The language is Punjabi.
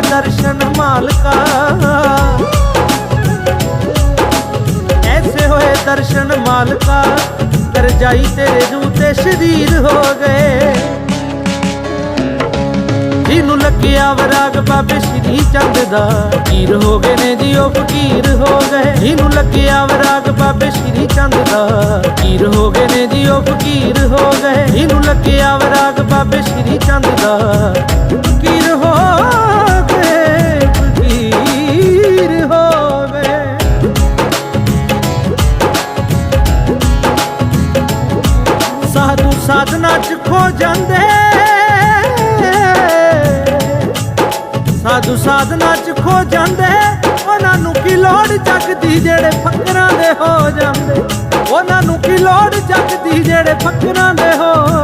ਦਰਸ਼ਨ ਮਾਲਕਾ। ਐਸੇ ਹੋਏ ਦਰਸ਼ਨ ਮਾਲਕਾ ਕਰ ਜਾਈ ਤੇਰੇ ਜੂ ਤੇ ਸ਼ਰੀਰ ਹੋ ਗਏ। ਜਿਹਨੂੰ ਲੱਗਿਆ ਵਰਾਗ ਬਾਬੇ ਸ਼੍ਰੀ ਚੰਦ ਦਾ ਫਕੀਰ ਹੋ ਗਏ ਨੇ ਜੀ, ਉਹ ਫਕੀਰ ਹੋ ਗਏ। ਜਿਹਨੂੰ ਲੱਗਿਆ ਵਰਾਗ ਬਾਬੇ ਸ਼੍ਰੀ ਚੰਦ ਦਾ ਫਕੀਰ ਹੋ ਗਏ ਨੇ ਜੀ, ਉਹ ਫਕੀਰ ਹੋ ਗਏ। ਜਿਹਨੂੰ ਲੱਗਿਆ ਵਰਾਗ ਬਾਬੇ ਸ਼੍ਰੀ ਚੰਦ ਦਾ ਸਾਧਨਾ ਚ ਖੋ ਜਾਂਦੇ। ਸਾਧੂ ਸਾਧਨਾ ਚ ਖੋ ਜਾਂਦੇ। ਉਹਨਾਂ ਨੂੰ ਕੀ ਲੋੜ ਚੱਕਦੀ ਜਿਹੜੇ ਫਕਰਾਂ ਦੇ ਹੋ ਜਾਂਦੇ? ਉਹਨਾਂ ਨੂੰ ਕੀ ਲੋੜ ਚੱਕਦੀ ਜਿਹੜੇ ਫਕਰਾਂ ਦੇ ਹੋ